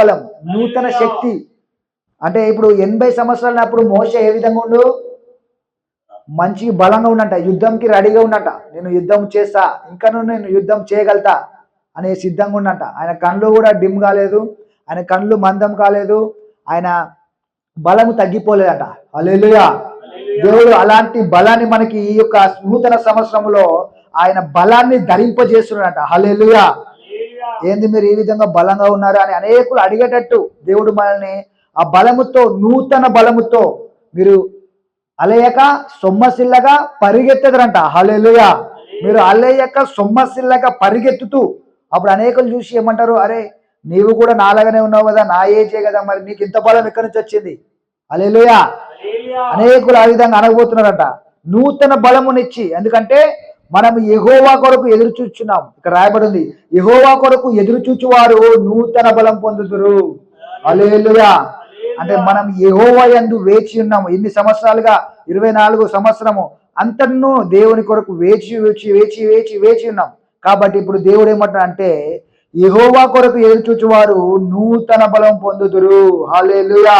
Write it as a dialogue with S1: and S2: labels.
S1: బలం నూతన శక్తి. అంటే ఇప్పుడు ఎనభై సంవత్సరాలు అప్పుడు మోస ఏ విధంగా ఉండు? మంచి బలంగా ఉన్నట యుద్ధంకి రెడీగా ఉన్నట నేను యుద్ధం చేస్తా ఇంకనూ నేను యుద్ధం చేయగలుగుతా అనే సిద్ధంగా ఉన్నట ఆయన కళ్ళు కూడా డిమ్ కాలేదు ఆయన కళ్ళు మందం కాలేదు ఆయన బలము తగ్గిపోలేదట. అలెలుయా దేవుడు అలాంటి బలాన్ని మనకి ఈ యొక్క నూతన సంవత్సరంలో ఆయన బలాన్ని ధరింపజేస్తున్నాడట. హలెలుయా ఏంది మీరు ఈ విధంగా బలంగా ఉన్నారు అని అనేకులు అడిగేటట్టు దేవుడు మనల్ని ఆ బలముతో నూతన బలముతో మీరు అలయక సొమ్మసిల్లగా పరిగెత్తదరంట. హలెలుయా మీరు అలయక సొమ్మసిల్లగా పరిగెత్తుతూ అప్పుడు అనేకులు చూసి ఏమంటారు? అరే నీవు కూడా నాలాగానే ఉన్నావు కదా నా ఏజే కదా మరి నీకు ఇంత బలం ఎక్కడి నుంచి వచ్చింది? అలెలుయా అనేకులు ఆ విధంగా అనగబోతున్నారట నూతన బలమునిచ్చి ఎందుకంటే మనం ఎహోవా కొరకు ఎదురు చూచున్నాం. ఇక్కడ రాయబడింది ఎహోవా కొరకు ఎదురు చూచువారు నూతన బలం పొందుతురు అలేలుగా అంటే మనం ఎహోవా ఎందు వేచి ఉన్నాము. ఎన్ని సంవత్సరాలుగా? ఇరవై నాలుగు సంవత్సరము. అంతను దేవుని కొరకు వేచి వేచి వేచి వేచి వేచి ఉన్నాం. కాబట్టి ఇప్పుడు దేవుడు ఏమంటాడు అంటే ఎహోవా కొరకు ఎదురు చూచువారు నూతన బలం పొందుతురు హల్లెలూయా.